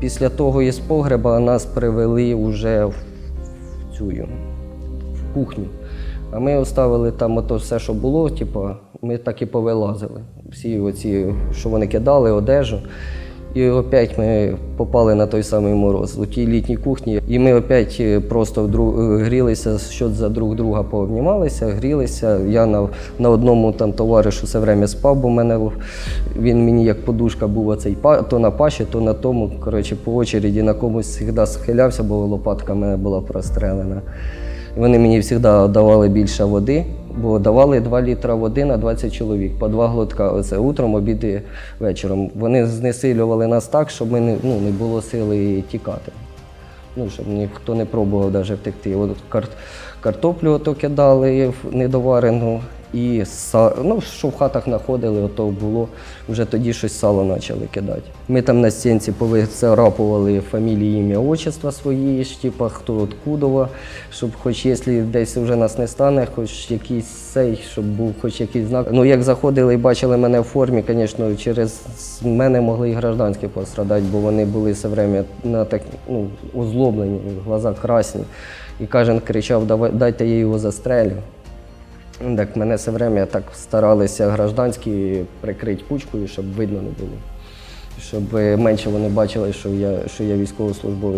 Після того із погреба нас привели вже в цю в кухню. А ми оставили там ото все, що було, типу, ми так і повилазили. Всі оці, що вони кидали, одежу. І опять ми попали на той самий мороз у тій літній кухні. І ми опять е, просто вдру- е, грілися, що за друг друга пообнімалися, грілися. Я на, на одному там товаришу все время спав, бо мене він мені як подушка був оцей то на паші, то на тому. Коротше, по очереді на комусь завжди схилявся, бо лопатка мене була прострелена. Вони мені завжди давали більше води, бо давали 2 літра води на 20 чоловік, по два глотка. Оце утром, обід вечором. Вони знесилювали нас так, щоб ми не, ну, не було сили тікати. Ну, щоб ніхто не пробував навіть втекти. От кар, картоплю ото кидали недоварену, і ну, що в хатах знаходили, ото було. Вже тоді щось сало почали кидати. Ми там на стінці повицарапували фамілії, ім'я, отчества свої, типа хто откудова, щоб хоч якщо десь вже нас не стане, хоч якийсь цей, щоб був хоч якийсь знак. Ну як заходили і бачили мене в формі, звісно, через мене могли і гражданські пострадати, бо вони були все время на так, ну, озлоблені, глаза красні. І кожен кричав, «Давай- дайте я його застрелю. Так мене все время так старалися гражданські прикрити кучкою, щоб видно не було. Щоб менше вони бачили, що я, що я військовослужбовець.